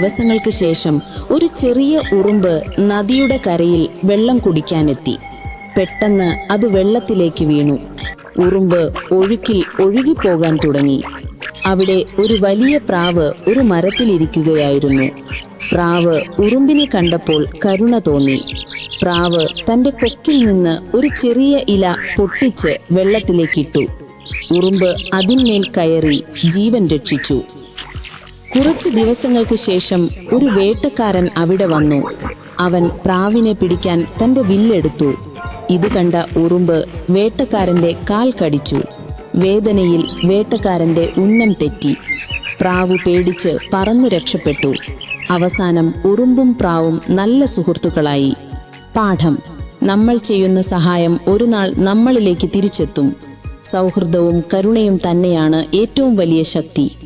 ദിവസങ്ങൾക്ക് ശേഷം ഒരു ചെറിയ ഉറുമ്പ് നദിയുടെ കരയിൽ വെള്ളം കുടിക്കാനെത്തി. പെട്ടെന്ന് അത് വെള്ളത്തിലേക്ക് വീണു. ഉറുമ്പ് ഒഴുക്കിൽ ഒഴുകിപ്പോകാൻ തുടങ്ങി. അവിടെ ഒരു വലിയ പ്രാവ് ഒരു മരത്തിലിരിക്കുകയായിരുന്നു. പ്രാവ് ഉറുമ്പിനെ കണ്ടപ്പോൾ കരുണ തോന്നി. പ്രാവ് തന്റെ കൊക്കിൽ നിന്ന് ഒരു ചെറിയ ഇല പൊട്ടിച്ച് വെള്ളത്തിലേക്കിട്ടു. ഉറുമ്പ് അതിന്മേൽ കയറി ജീവൻ രക്ഷിച്ചു. കുറച്ചു ദിവസങ്ങൾക്ക് ശേഷം ഒരു വേട്ടക്കാരൻ അവിടെ വന്നു. അവൻ പ്രാവിനെ പിടിക്കാൻ തന്റെ വില്ലെടുത്തു. ഇത് കണ്ട ഉറുമ്പ് വേട്ടക്കാരന്റെ കാൽ കടിച്ചു. വേദനയിൽ വേട്ടക്കാരന്റെ ഉന്നം തെറ്റി. പ്രാവു പേടിച്ച് പറന്നു രക്ഷപ്പെട്ടു. അവസാനം ഉറുമ്പും പ്രാവും നല്ല സുഹൃത്തുക്കളായി. പാഠം. നമ്മൾ ചെയ്യുന്ന സഹായം ഒരു നാൾ നമ്മളിലേക്ക് തിരിച്ചെത്തും. സൗഹൃദവും കരുണയും തന്നെയാണ് ഏറ്റവും വലിയ ശക്തി.